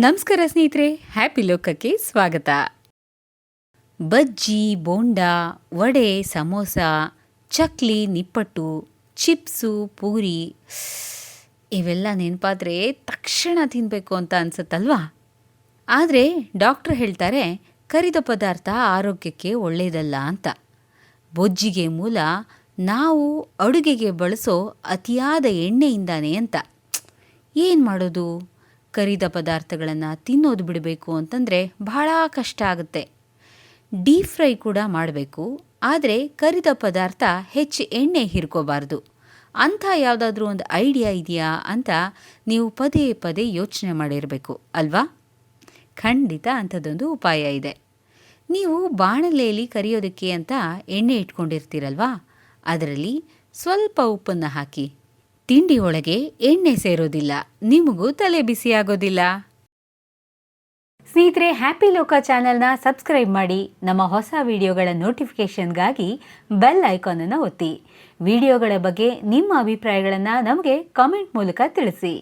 ನಮಸ್ಕಾರ ಸ್ನೇಹಿತರೆ ಹ್ಯಾಪಿ ಲೋಕಕ್ಕೆ ಸ್ವಾಗತ. ಬಜ್ಜಿ, ಬೋಂಡ, ವಡೆ, ಸಮೋಸ, ಚಕ್ಲಿ, ನಿಪ್ಪಟ್ಟು, ಚಿಪ್ಸು, ಪೂರಿ, ಇವೆಲ್ಲ ನೆನಪಾದ್ರೆ ತಕ್ಷಣ ತಿನ್ನಬೇಕು ಅಂತ ಅನ್ಸುತ್ತಲ್ವಾ? ಆದರೆ ಡಾಕ್ಟ್ರ್ ಹೇಳ್ತಾರೆ, ಕರಿದ ಪದಾರ್ಥ ಆರೋಗ್ಯಕ್ಕೆ ಒಳ್ಳೆಯದಲ್ಲ ಅಂತ. ಬೊಜ್ಜಿಗೆ ಮೂಲ ನಾವು ಅಡುಗೆಗೆ ಬಳಸೋ ಅತಿಯಾದ ಎಣ್ಣೆಯಿಂದಾನೆ ಅಂತ. ಏನು ಮಾಡೋದು? ಕರಿದ ಪದಾರ್ಥಗಳನ್ನು ತಿನ್ನೋದು ಬಿಡಬೇಕು ಅಂತಂದರೆ ಬಹಳ ಕಷ್ಟ ಆಗುತ್ತೆ. ಡೀಪ್ ಫ್ರೈ ಕೂಡ ಮಾಡಬೇಕು, ಆದರೆ ಕರಿದ ಪದಾರ್ಥ ಹೆಚ್ಚು ಎಣ್ಣೆ ಹಿರ್ಕೋಬಾರ್ದು. ಅಂಥ ಯಾವುದಾದ್ರೂ ಒಂದು ಐಡಿಯಾ ಇದೆಯಾ ಅಂತ ನೀವು ಪದೇ ಪದೇ ಯೋಚನೆ ಮಾಡಿರಬೇಕು, ಅಲ್ವಾ? ಖಂಡಿತ ಅಂಥದ್ದೊಂದು ಉಪಾಯ ಇದೆ. ನೀವು ಬಾಣಲೆಯಲ್ಲಿ ಕರಿಯೋದಕ್ಕೆ ಅಂತ ಎಣ್ಣೆ ಇಟ್ಕೊಂಡಿರ್ತೀರಲ್ವಾ? ಅದರಲ್ಲಿ ಸ್ವಲ್ಪ ಉಪ್ಪನ್ನು ಹಾಕಿ ತಿಂಡಿ ಒಳಗೆ ಎಣ್ಣೆ ಸೇರೋದಿಲ್ಲ. ನಿಮಗೂ ತಲೆ ಬಿಸಿಯಾಗೋದಿಲ್ಲ. ಸ್ನೇಹಿತರೆ, ಹ್ಯಾಪಿ ಲೋಕ ಚಾನೆಲ್ನ ಸಬ್ಸ್ಕ್ರೈಬ್ ಮಾಡಿ. ನಮ್ಮ ಹೊಸ ವಿಡಿಯೋಗಳ ನೋಟಿಫಿಕೇಷನ್ಗಾಗಿ ಬೆಲ್ ಐಕಾನನ್ನು ಒತ್ತಿ. ವಿಡಿಯೋಗಳ ಬಗ್ಗೆ ನಿಮ್ಮ ಅಭಿಪ್ರಾಯಗಳನ್ನು ನಮಗೆ ಕಾಮೆಂಟ್ ಮೂಲಕ ತಿಳಿಸಿ.